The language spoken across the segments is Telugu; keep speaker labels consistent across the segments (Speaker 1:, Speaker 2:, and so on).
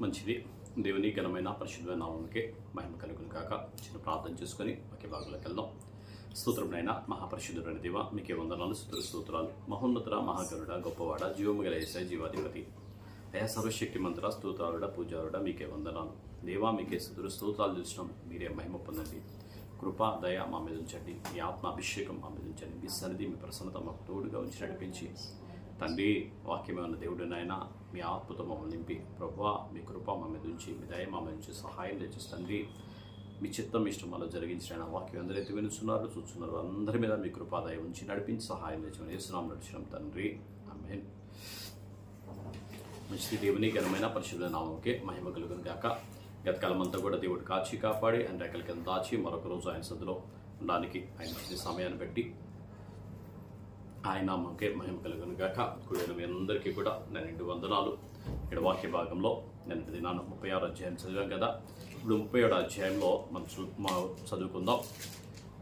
Speaker 1: మంచిది. దేవుని ఘనమైన పరిశుద్ధమైన నామంకే మహిమ కలుగును కాక చిన్న ప్రార్థన చేసుకొని ఒకే భాగంలోకి వెళ్దాం. స్తోత్రమునైన మహాపరిశుద్ధుడైన దేవ మీకే వందనాలు స్తుతులు స్తోత్రాలు. మహోన్నతుడ మహాగరుడ గొప్పవాడ జీవముగల ఏసై జీవాధిపతి. అయా సర్వశక్తి మంత్ర స్తోత్రాలుడ పూజారుడ మీకే వందనాలు. దేవా మీకే స్థుతులు స్తోత్రాలు చూసినాం మీరే మహిమ పొందండి. కృప దయ మా మీద ఉంచండి. మీ ఆత్మ అభిషేకం మా మీద ఉంచండి. మీ సన్నిధి మీ ప్రసన్నత మాకు తోడుగా ఉంచి నడిపించి తండ్రి వాక్యమే ఉన్న దేవుడు నాయన మీ ఆత్మతో మమ్మల్ని నింపి. ప్రభా మీ కృప మా మీద ఉంచి మీ దయ మా మీద సహాయం తెచ్చి తండ్రి. మీ చిత్తం ఇష్టం వల్ల జరిగించిన వాక్యం అందరైతే వినుచున్నారు చూస్తున్నారు అందరి మీద మీ కృపాదయ ఉంచి నడిపించి సహాయం తెచ్చిన వేస్తున్నాం నడిచిన తండ్రి. ఆమేన్. మంచి దేవుని ఘనమైన పరిశుభ్ర నామంకే మహిమ కలుగును గాక. గతకాలమంతా కూడా దేవుడు కాచి కాపాడి ఆయన రెక్కల కింద దాచి మరొక రోజు ఆయన సద్దులో ఉండడానికి ఆయన సమయాన్ని బట్టి ఆయన నామంకే మహిమ కలుగును గాక కూడిన మీ అందరికీ కూడా నేను రెండు వందనాలు. ఇక్కడ వాక్య భాగంలో నేను దినాను ముప్పై ఆరు అధ్యాయం చదివాం కదా. ఇప్పుడు ముప్పై ఏడు అధ్యాయంలో మనం చూ మా చదువుకుందాం.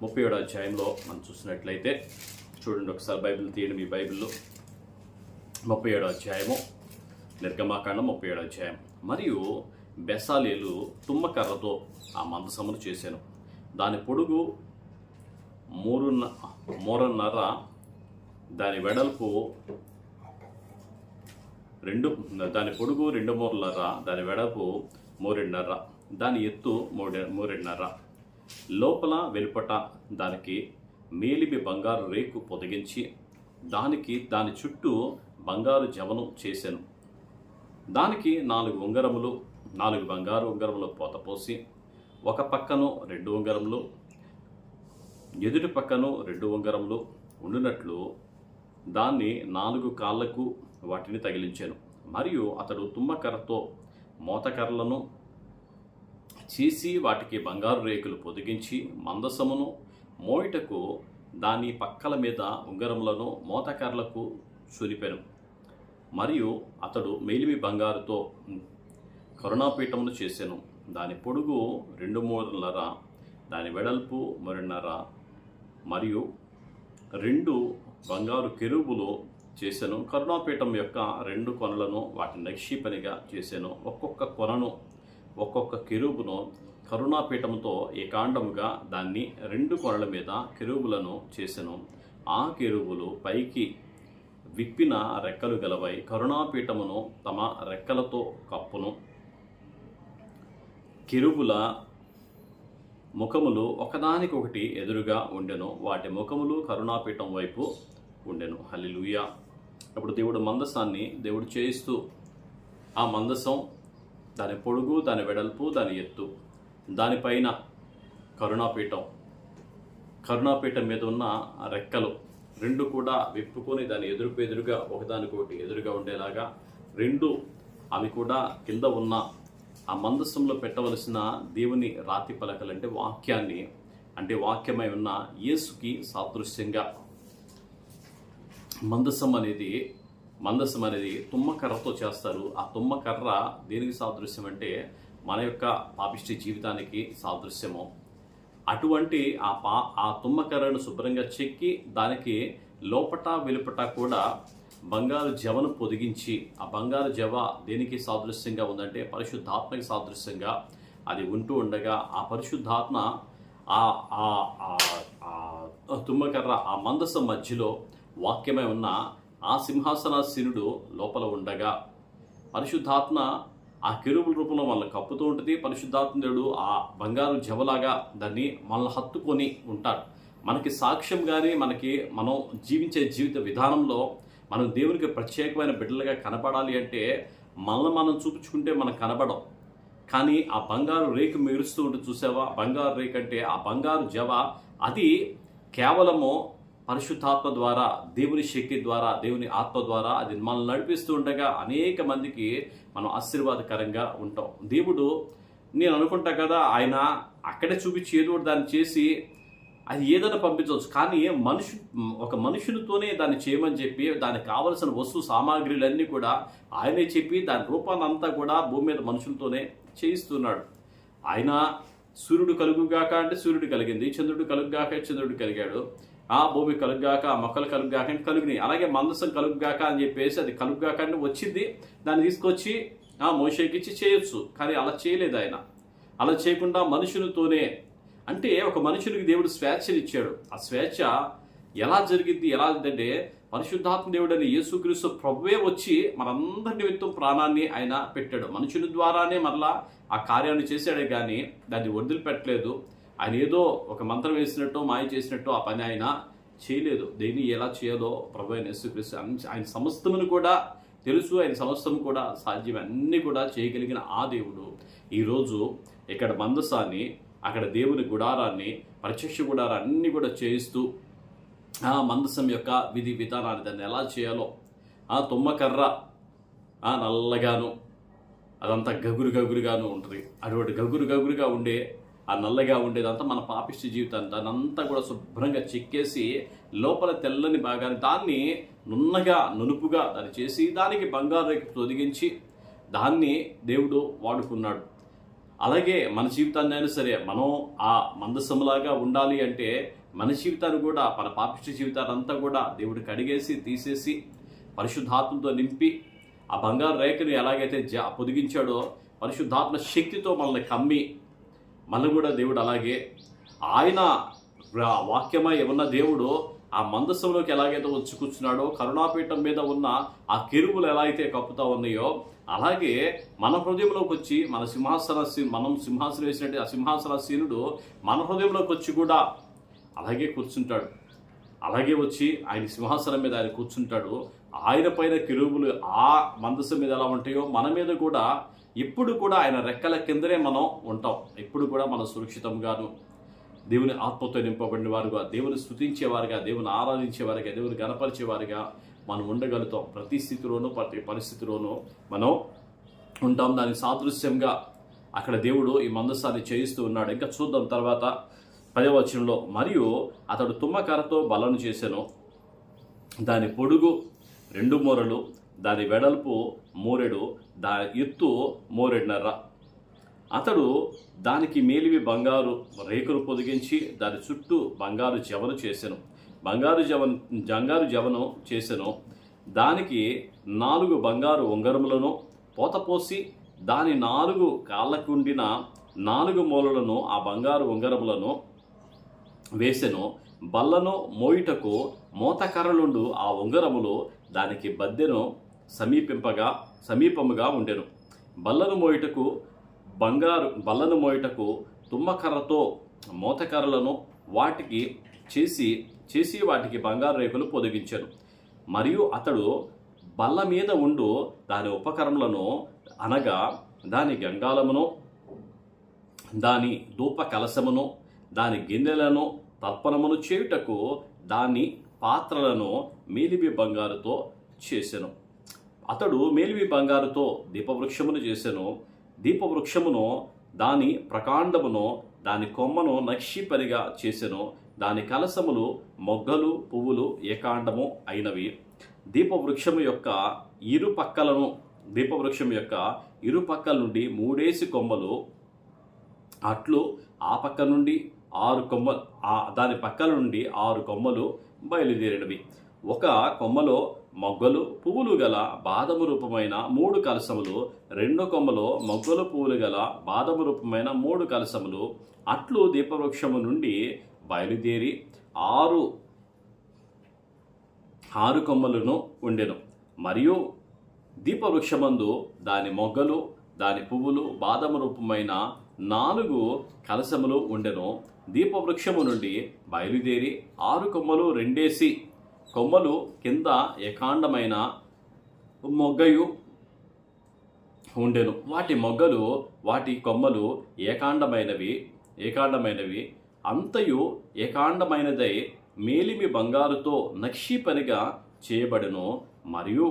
Speaker 1: ముప్పై ఏడు అధ్యాయంలో మనం చూసినట్లయితే చూడండి ఒకసారి బైబిల్ తీయండి మీ బైబిల్లో. ముప్పై ఏడు అధ్యాయము నిర్గమాకాండం ముప్పై ఏడు అధ్యాయం. మరియు బెసాలేలు తుమ్మకర్రతో ఆ మందసమును చేశాను. దాని పొడుగు మూరున్న మూరన్నర దాని వెడల్పు రెండు దాని పొడుగు రెండు మూరన్నర దాని వెడల్పు మూరెన్నర దాని ఎత్తు మూడు మూరెన్నర లోపల వెలుపట దానికి మేలిమి బంగారు రేకు పొదిగించి దానికి దాని చుట్టూ బంగారు జవను చేశాను. దానికి నాలుగు ఉంగరములు నాలుగు బంగారు ఉంగరములు పోతపోసి ఒక పక్కను రెండు ఉంగరములు ఎదుటి పక్కను రెండు ఉంగరములు ఉండినట్లు దాన్ని నాలుగు కాళ్ళకు వాటిని తగిలించాను. మరియు అతడు తుమ్మకర్రతో మోతకర్రలను చీసి వాటికి బంగారు రేకులు పొదిగించి మందసమును మోయిటకు దాని పక్కల మీద ఉంగరములను మోతకర్రలకు చురిపాను మరియు అతడు మేలిమి బంగారుతో కరుణాపీఠమును చేశాను దాని పొడుగు రెండు మూడున్నర దాని వెడల్పు మరున్నర మరియు రెండు బంగారు కెరుబులో చేశాను కరుణాపీఠం యొక్క రెండు కొనలను వాటి నక్షిపణిగా చేశాను ఒక్కొక్క కొనను ఒక్కొక్క కెరూబును కరుణాపీఠంతో ఏకాండముగా దాన్ని రెండు కొనల మీద కెరూబులను చేశాను ఆ కెరూబులు పైకి విప్పిన రెక్కలు గలవై కరుణాపీఠమును తమ రెక్కలతో కప్పును. కెరుబుల ముఖములు ఒకదానికొకటి ఎదురుగా ఉండెను. వాటి ముఖములు కరుణాపీఠం వైపు ఉండెను. హల్లిలుయ. అప్పుడు దేవుడు మందసాన్ని దేవుడు చేయిస్తూ ఆ మందసం దాని పొడుగు దాని వెడల్పు దాని ఎత్తు దానిపైన కరుణాపీఠం. కరుణాపీఠం మీద ఉన్న ఆ రెక్కలు రెండు కూడా విప్పుకొని దాని ఎదురుకు ఎదురుగా ఒకదానికొకటి ఎదురుగా ఉండేలాగా రెండు అవి కూడా కింద ఉన్న ఆ మందస్సంలో పెట్టవలసిన దేవుని రాతి పలకలు అంటే వాక్యాన్ని అంటే వాక్యమై ఉన్న యేసుకి సాదృశ్యంగా మందసం అనేది మందసం అనేది తుమ్మకర్రతో చేస్తారు. ఆ తుమ్మకర్ర దేనికి సాదృశ్యం అంటే మన యొక్క పాపిష్టి జీవితానికి సాదృశ్యము. అటువంటి ఆ పా ఆ తుమ్మకర్రను శుభ్రంగా చెక్కి దానికి లోపట వెలుపట కూడా బంగారు జవను పొదిగించి ఆ బంగారు జవ దేనికి సాదృశ్యంగా ఉందంటే పరిశుద్ధాత్మకి సాదృశ్యంగా అది ఉంటూ ఉండగా ఆ పరిశుద్ధాత్మ ఆ ఆ తుమ్మకర్ర ఆ మందసం మధ్యలో వాక్యమై ఉన్న ఆ సింహాసనాసీనుడు లోపల ఉండగా పరిశుద్ధాత్మ ఆ కెరువుల రూపంలో మనల్ని కప్పుతూ ఉంటుంది. పరిశుద్ధాత్ముడు ఆ బంగారు జవలాగా దాన్ని మనల్ని హత్తుకొని ఉంటాడు. మనకి సాక్ష్యం కానీ మనకి మనం జీవించే జీవిత విధానంలో మనం దేవునికి ప్రత్యేకమైన బిడ్డలుగా కనపడాలి అంటే మనల్ని మనం చూపించుకుంటే మనం కనపడం కానీ ఆ బంగారు రేకు మెరుస్తూ ఉంటే చూసావా? బంగారు రేకు అంటే ఆ బంగారు జవ అది కేవలము పరిశుద్ధాత్మ ద్వారా దేవుని శక్తి ద్వారా దేవుని ఆత్మ ద్వారా అది మనల్ని నడిపిస్తూ ఉండగా అనేక మందికి మనం ఆశీర్వాదకరంగా ఉంటాం. దేవుడు నేను అనుకుంటా కదా ఆయన అక్కడే చూపించి ఏదో దాన్ని చేసి అది ఏదైనా పంపించవచ్చు. కానీ మనుషు ఒక మనుషునితోనే దాన్ని చేయమని చెప్పి దానికి కావలసిన వస్తు సామాగ్రిలన్నీ కూడా ఆయనే చెప్పి దాని రూపాన్ని అంతా కూడా భూమి మీద మనుషులతోనే చేయిస్తున్నాడు. ఆయన సూర్యుడు కలుగుగాక అంటే సూర్యుడు కలిగింది చంద్రుడు కలుగుగాక చంద్రుడు కలిగాడు. ఆ భూమి కలుగుగాక ఆ మొక్కలు కలుగుగాక అని కలుగుని అలాగే మందసం కలుగుగాక అని చెప్పేసి అది కలుగుగాక అని వచ్చింది. దాన్ని తీసుకొచ్చి ఆ మోషేకిచ్చి చేయొచ్చు. కానీ అలా చేయలేదు ఆయన. అలా చేయకుండా మనుషులతోనే అంటే ఒక మనుషునికి దేవుడు స్వేచ్ఛని ఇచ్చాడు ఆ స్వేచ్ఛ ఎలా జరిగింది? ఎలా అంటే పరిశుద్ధాత్మ దేవుడు అని యేసుక్రీస్తు ప్రభువే వచ్చి మనందరి నిమిత్తం ప్రాణాన్ని ఆయన పెట్టాడు. మనుషుల ద్వారానే మరలా ఆ కార్యాన్ని చేశాడే కానీ దాన్ని వదిలిపెట్టలేదు. ఆయన ఏదో ఒక మంత్రం వేసినట్టు మాయ చేసినట్టు ఆ పని ఆయన చేయలేదు. దేన్ని ఎలా చేయాలో ప్రభు ఆయన యేసుక్రీస్తు ఆయన సమస్తమును కూడా తెలుసు ఆయన సమస్తం కూడా సాధ్యం అన్ని కూడా చేయగలిగిన ఆ దేవుడు. ఈరోజు ఇక్కడ మందసాన్ని అక్కడ దేవుని గుడారాన్ని ప్రత్యక్ష గుడారాన్ని కూడా చేయిస్తూ ఆ మందసం యొక్క విధి విధానాన్ని దాన్ని ఎలా చేయాలో ఆ తుమ్మకర్ర ఆ నల్లగాను అదంతా గగురు గగురుగాను ఉంటుంది. అటువంటి గగురు గగురుగా ఉండే ఆ నల్లగా ఉండేదంతా మన పాపిష్టి జీవితాన్ని దాన్ని అంతా కూడా శుభ్రంగా చెక్కేసి లోపల తెల్లని భాగాన్ని దాన్ని నున్నగా నునుపుగా దాన్ని చేసి దానికి బంగారు రేఖ తొదిగించి దాన్ని దేవుడు వాడుకున్నాడు. అలాగే మన జీవితాన్ని అయినా సరే మనం ఆ మందసములాగా ఉండాలి అంటే మన జీవితాన్ని కూడా మన పాపిష్టి జీవితాన్ని అంతా కూడా దేవుడు కడిగేసి తీసేసి పరిశుద్ధాత్మతో నింపి ఆ బంగారు రేఖని ఎలాగైతే జ పొదిగించాడో పరిశుద్ధాత్మ శక్తితో మనల్ని కమ్మి మళ్ళీ కూడా దేవుడు అలాగే ఆయన వాక్యమై ఉన్న దేవుడు ఆ మందసంలోకి ఎలాగైతే వచ్చి కూర్చున్నాడో కరుణాపీఠం మీద ఉన్న ఆ కిరువులు ఎలా అయితే కప్పుతా ఉన్నాయో అలాగే మన హృదయంలోకి వచ్చి మన సింహాసన మనం సింహాసనం వేసినట్టు ఆ సింహాసనసీనుడు మన హృదయంలోకి వచ్చి కూడా అలాగే కూర్చుంటాడు. అలాగే వచ్చి ఆయన సింహాసనం మీద ఆయన కూర్చుంటాడు. ఆయన పైన కిరువులు ఆ మందస్సు మీద ఎలా ఉంటాయో మన మీద కూడా ఇప్పుడు కూడా ఆయన రెక్కల కిందనే మనం ఉంటాం. ఇప్పుడు కూడా మనం సురక్షితంగాను దేవుని ఆత్మతో నింపబడిన వారుగా దేవుని స్థుతించేవారుగా దేవుని ఆరాధించేవారుగా దేవుని గనపరిచేవారుగా మనం ఉండగలుగుతాం. ప్రతి స్థితిలోనూ ప్రతి పరిస్థితిలోనూ మనం ఉంటాం. దాని సాదృశ్యంగా అక్కడ దేవుడు ఈ మందస్సాన్ని చేయిస్తూ ఉన్నాడు. ఇంకా చూద్దాం తర్వాత పదవచనంలో మరియు అతడు తుమ్మకరతో బలను చేశాను దాని పొడుగు రెండు మూరలు దాని వెడల్పు మోరెడు దా ఎత్తు మూరెడున్నర. అతడు దానికి మేలివి బంగారు రేకులు పొదిగించి దాని చుట్టూ బంగారు జవను చేసెను. బంగారు జవన్ బంగారు జవను చేసెను. దానికి నాలుగు బంగారు ఉంగరములను పోతపోసి దాని నాలుగు కాళ్ళకుండిన నాలుగు మూలలను ఆ బంగారు ఉంగరములను వేసెను. బల్లను మోయుటకు మోతకర్రలుండు ఆ ఉంగరములు దానికి బద్దెను సమీపింపగా సమీపముగా ఉండెను. బల్లను మోయుటకు బంగారు బల్లను మోయుటకు తుమ్మకర్రతో మోతకర్రలను వాటికి చేసి చేసి వాటికి బంగారు రేకులు పొదిగించాను. మరియు అతడు బల్ల మీద ఉండు దాని ఉపకరణలను అనగా దాని గంగాలమును దాని ధూప కలశమును దాని గిన్నెలను తర్పణమును చేయుటకు దాని పాత్రలను మేలిమి బంగారుతో చేసెను. అతడు మేలిమి బంగారుతో దీపవృక్షమును చేసెను. దీపవృక్షమును దాని ప్రకాండమును దాని కొమ్మను నక్షిపరిగా చేసెను. దాని కలసములు మొగ్గలు పువ్వులు ఏకాండము అయినవి. దీపవృక్షము యొక్క ఇరు పక్కలను దీపవృక్షం యొక్క ఇరు పక్కల నుండి మూడేసి కొమ్మలు అట్లు ఆ పక్క నుండి ఆరు కొమ్మ దాని పక్కల నుండి ఆరు కొమ్మలు బయలుదేరినవి. ఒక కొమ్మలో మొగ్గలు పువ్వులు గల బాదము రూపమైన మూడు కలసములు రెండు కొమ్మలో మొగ్గలు పువ్వులు గల బాదము రూపమైన మూడు కలసములు అట్లు దీపవృక్షము నుండి బయలుదేరి ఆరు ఆరు కొమ్మలను ఉండెను. మరియు దీపవృక్షమందు దాని మొగ్గలు దాని పువ్వులు బాదము రూపమైన నాలుగు కలసములు ఉండెను. దీపవృక్షము నుండి బయలుదేరి ఆరు కొమ్మలు రెండేసి కొమ్మలు కింద ఏకాండమైన మొగ్గయు ఉండెను. వాటి మొగ్గలు వాటి కొమ్మలు ఏకాండమైనవి ఏకాండమైనవి. అంతయు ఏకాండమైనదై మేలిమి బంగారుతో నక్షి పనిగా చేయబడెను మరియు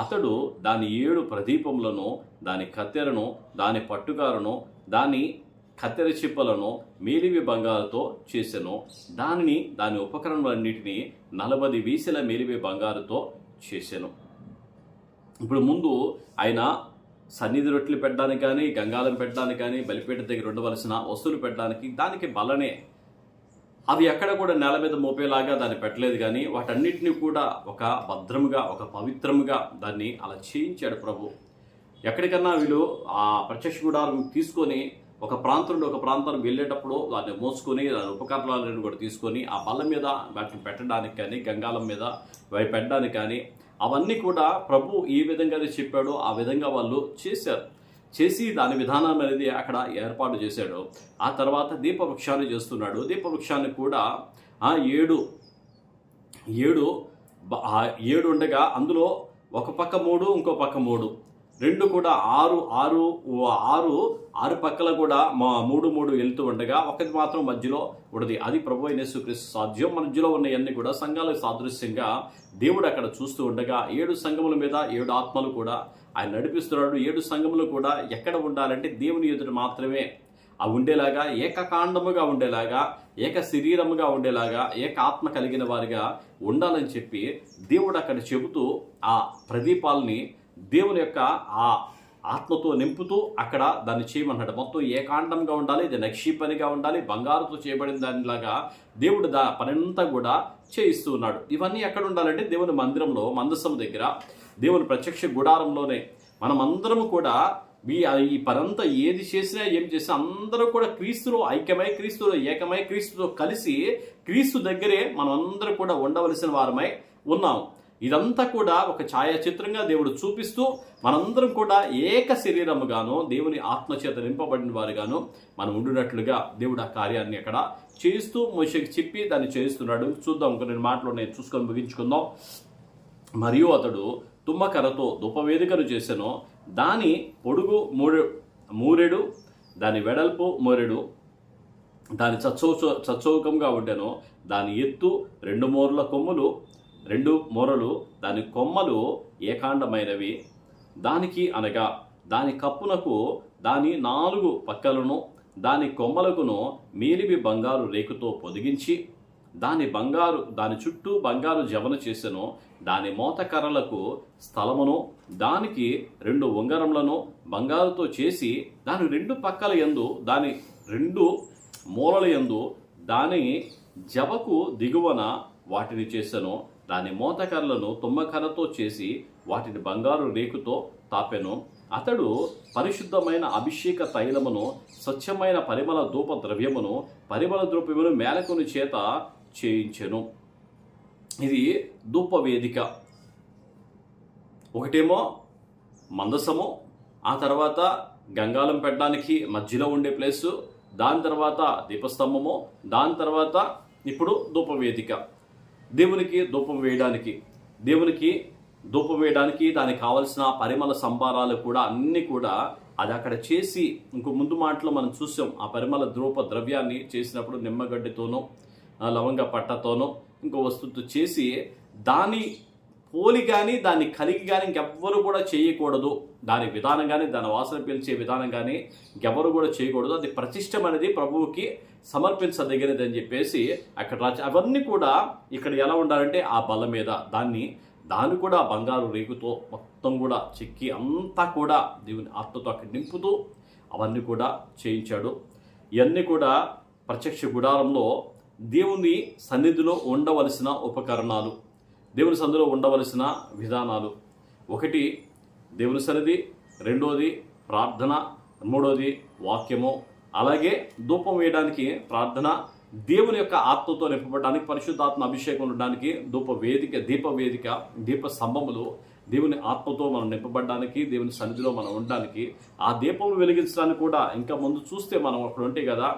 Speaker 1: అతడు దాని ఏడు ప్రదీపములను దాని కత్తెరను దాని పట్టుకారును దాని కత్తెర చిప్పలను మేలిమి బంగారుతో చేసెను. దానిని దాని ఉపకరణములన్నిటినీ నలభై వీసెల మేలిమి బంగారుతో చేశాను ఇప్పుడు ముందు ఆయన సన్నిధి రొట్టెలు పెట్టడానికి కానీ గంగాలం పెట్టడానికి కానీ బలిపేట దగ్గర ఉండవలసిన వస్తువులు పెట్టడానికి దానికి బలనే. అవి ఎక్కడ కూడా నేల మీద మోపేలాగా దాన్ని పెట్టలేదు కానీ వాటన్నిటిని కూడా ఒక భద్రముగా ఒక పవిత్రముగా దాన్ని అలా చేయించాడు ప్రభు. ఎక్కడికన్నా వీళ్ళు ఆ ప్రత్యక్ష గుడారం తీసుకొని ఒక ప్రాంతం నుండి ఒక ప్రాంతానికి వెళ్ళేటప్పుడు దాన్ని మోసుకొని దాని ఉపకరణాలను కూడా తీసుకొని ఆ బల్ల మీద వాటిని పెట్టడానికి కానీ గంగాలం మీద అవి పెట్టడానికి కానీ అవన్నీ కూడా ప్రభు ఏ విధంగానే చెప్పాడో ఆ విధంగా వాళ్ళు చేశారు. చేసి దాని విధానం అనేది అక్కడ ఏర్పాటు చేశాడు. ఆ తర్వాత దీపవృక్షాన్ని చేస్తున్నాడు. దీపవృక్షాన్ని కూడా ఆ ఏడు ఏడు ఏడు ఉండగా అందులో ఒక పక్క మూడు ఇంకో పక్క మూడు. రెండు కూడా ఆరు ఆరు ఓ ఆరు ఆరు పక్కల కూడా మా మూడు మూడు వెళ్తూ ఉండగా ఒకటి మాత్రం మధ్యలో ఉండదు అది ప్రభు అయిన యేసుక్రీస్తు సాధ్యం. మధ్యలో ఉన్నవన్నీ కూడా సంఘాలకు సాదృశ్యంగా దేవుడు అక్కడ చూస్తూ ఉండగా ఏడు సంఘముల మీద ఏడు ఆత్మలు కూడా ఆయన నడిపిస్తున్నాడు. ఏడు సంఘములు కూడా ఎక్కడ ఉండాలంటే దేవుని ఎదుట మాత్రమే. ఆ ఉండేలాగా ఏకకాండముగా ఉండేలాగా ఏక శరీరముగా ఉండేలాగా ఏక ఆత్మ కలిగిన వారిగా ఉండాలని చెప్పి దేవుడు అక్కడ చెబుతూ ఆ ప్రదీపాలని దేవుని యొక్క ఆ ఆత్మతో నింపుతూ అక్కడ దాన్ని చేయమన్నాడు మొత్తం ఏకాండంగా ఉండాలి ఇది నక్షీ పనిగా ఉండాలి బంగారుతో చేయబడిన దానిలాగా దేవుడు దా పనంతా కూడా చేయిస్తూ ఉన్నాడు. ఇవన్నీ ఎక్కడ ఉండాలంటే దేవుని మందిరంలో మందసం దగ్గర దేవుని ప్రత్యక్ష గుడారంలోనే. మనమందరము కూడా ఈ ఈ పనంతా ఏది చేసినా ఏం చేసినా అందరూ కూడా క్రీస్తులో ఐక్యమై క్రీస్తులో ఏకమై క్రీస్తుతో కలిసి క్రీస్తు దగ్గరే మనం అందరూ కూడా ఉండవలసిన వారమై ఉన్నాం. ఇదంతా కూడా ఒక ఛాయాచిత్రంగా దేవుడు చూపిస్తూ మనందరం కూడా ఏక శరీరముగాను దేవుని ఆత్మచేత నింపబడిన వారుగాను మనం ఉండినట్లుగా దేవుడు ఆ కార్యాన్ని అక్కడ చేస్తూ మోషకి చెప్పి దాన్ని చేస్తున్నాడు చూద్దాం కొన్ని మాటలు ఉన్నాయి చూసుకొని ముగించుకుందాం. మరియు అతడు తుమ్మకర్రతో దుపవేదికను చేసెను. దాని పొడుగు మూడు మూరెడు దాని వెడల్పు మూరెడు దాని చచ్చౌ చచ్చౌకంగా ఉండెను. దాని ఎత్తు రెండు మూరల కొమ్ములు రెండు మూరలు దాని కొమ్మలు ఏకాండమైనవి. దానికి అనగా దాని కప్పునకు దాని నాలుగు పక్కలను దాని కొమ్మలకును మేలివి బంగారు రేకుతో పొదిగించి దాని బంగారు దాని చుట్టూ బంగారు జవన చేసెను. దాని మోతకర్రలకు స్థలమును దానికి రెండు ఉంగరములను బంగారుతో చేసి దాని రెండు పక్కల యందు దాని రెండు మూలల యందు దాని జవకు దిగువన వాటిని చేసెను. దాని మోతకర్లను తుమ్మకర్రతో చేసి వాటిని బంగారు రేకుతో తాపెను. అతడు పరిశుద్ధమైన అభిషేక తైలమును స్వచ్ఛమైన పరిమళ ధూప ద్రవ్యమును పరిమళ ద్రవ్యమును మేలకుని చేత చేయించెను. ఇది ధూప వేదిక ఒకటేమో మందసము ఆ తర్వాత గంగాలం పెట్టడానికి మధ్యలో ఉండే ప్లేసు దాని తర్వాత దీపస్తంభము దాని తర్వాత ఇప్పుడు ధూపవేదిక. దేవునికి ధూపం వేయడానికి దేవునికి ధూపం వేయడానికి దానికి కావలసిన పరిమళ సంభారాలు కూడా అన్నీ కూడా అది అక్కడ చేసి ఇంకో ముందు మాటలో మనం చూసాం ఆ పరిమళ ధూప ద్రవ్యాన్ని చేసినప్పుడు నిమ్మగడ్డితోనో లవంగ పట్టతోనో ఇంకో వస్తువుతో చేసి దాని పోలి కానీ దాన్ని కలిగి కానీ ఇంకెవ్వరు కూడా చేయకూడదు. దాని విధానం కానీ దాని వాసన పిలిచే విధానం కానీ ఇంకెవ్వరు కూడా చేయకూడదు. అది ప్రతిష్టమనేది ప్రభువుకి సమర్పించదగినది అని చెప్పేసి అక్కడ రాసి అవన్నీ కూడా ఇక్కడ ఎలా ఉండాలంటే ఆ బల మీద. దాన్ని దాన్ని కూడా బంగారు రేకుతో మొత్తం కూడా చెక్కి అంతా కూడా దేవుని ఆత్మతో అక్కడ నింపుతూ అవన్నీ కూడా చేయించాడు. ఇవన్నీ కూడా ప్రత్యక్ష గుడారంలో దేవుని సన్నిధిలో ఉండవలసిన ఉపకరణాలు. దేవుని సందులో ఉండవలసిన విధానాలు. ఒకటి దేవుని సన్నిధి. రెండోది ప్రార్థన. మూడోది వాక్యము. అలాగే ధూపం వేయడానికి ప్రార్థన. దేవుని యొక్క ఆత్మతో నింపబడడానికి పరిశుద్ధాత్మ అభిషేకం ఉండడానికి ధూప వేదిక దీప వేదిక దీప స్తంభములు దేవుని ఆత్మతో మనం నింపబడడానికి దేవుని సన్నిధిలో మనం ఉండడానికి ఆ దీపం వెలిగించడానికి కూడా ఇంకా ముందు చూస్తే మనం అక్కడ ఉంటే కదా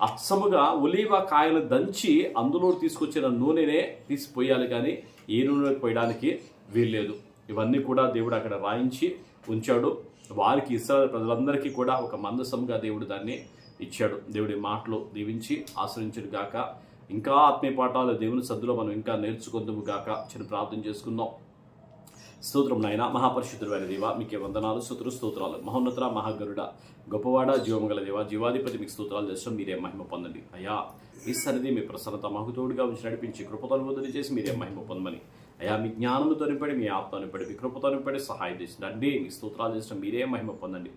Speaker 1: అచ్చముగా ఒలీవ కాయలు దంచి అందులో తీసుకొచ్చిన నూనెనే తీసిపోయాలి కానీ ఏ నూనె పోయడానికి వీల్లేదు. ఇవన్నీ కూడా దేవుడు అక్కడ రాయించి ఉంచాడు. వారికి ఇస్రాయల్ ప్రజలందరికీ కూడా ఒక మందసంగా దేవుడు దాన్ని ఇచ్చాడు. దేవుడి మాటలు దీవించి ఆశ్రయించుడు గాక. ఇంకా ఆత్మీయ పాఠాలు దేవుని సద్దులో మనం ఇంకా నేర్చుకుందాము గాక. చిన్న ప్రార్థన చేసుకుందాం. స్తోత్రం నాయన మహాపరిశుద్ధుడు అయిన దేవ మీకే వందనాలు స్తోత్రు స్తోత్రాలు. మహోన్నత మహాగరుడ గొప్పవాడ జీవమగల దేవ జీవాధిపతి మీకు స్తోత్రాలు చేస్తాం మీరే మహిమ పొందండి. అయ్యా ఈ సన్నిధి మీ ప్రసన్నత మహుతోడుగా ఉంచి నడిపించి కృపతను వదిలి చేసి మీరే మహిమ పొందమని. అయ్యా మీ జ్ఞానము నింపడి మీ ఆత్మ నింపడి మీ కృపతో నింపడి సహాయం చేసినండి మీ స్తోత్రాలు చేసిన మీరే మహిమ పొందండి.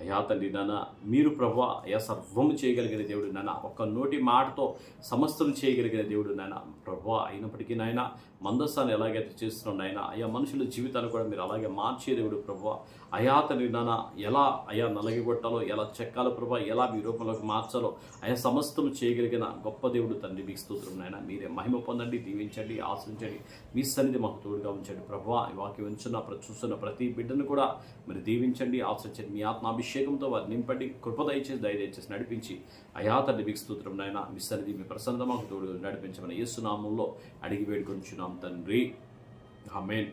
Speaker 1: అయ్యా తండ్రి నాన్న మీరు ప్రభు అయ్యా సర్వము చేయగలిగిన దేవుడు నాన్న ఒక్క నోటి మాటతో సమస్తం చేయగలిగిన దేవుడు నాన్న ప్రభు అయినప్పటికీ నాయన మందస్సాన్ని ఎలాగైతే చేస్తున్నాడు ఆయన అయా మనుషుల జీవితాన్ని కూడా మీరు అలాగే మార్చే దేవుడు ప్రభు అయాత నిదాన ఎలా అయా నలగగొట్టాలో ఎలా చెక్కాలో ప్రభా ఎలా మీ రూపంలోకి మార్చాలో అయా సమస్తం చేయగలిగిన గొప్ప దేవుడు తండ్రి మీకు స్తోత్రం నాయన. మీరే మహిమ పొందండి దీవించండి ఆశించండి. మీ సన్నిధి మాకు తోడుగా ఉంచండి ప్రభా ఈ వాక్యం ఉంచున్న చూస్తున్న ప్రతి బిడ్డను కూడా మీరు దీవించండి ఆశించండి. మీ ఆత్మాభిషేకంతో వారిని నింపండి. కృప దయచేసి దయచేసి నడిపించి అయా తండ్రి మీకు స్తోత్రం నాయన మీ సన్నిధి మీ ప్రసన్నత మాకు తోడు నడిపించమని యేసునామంలో అడిగి వేడుకొంచున్నాం తండ్రి. ఆమెన్.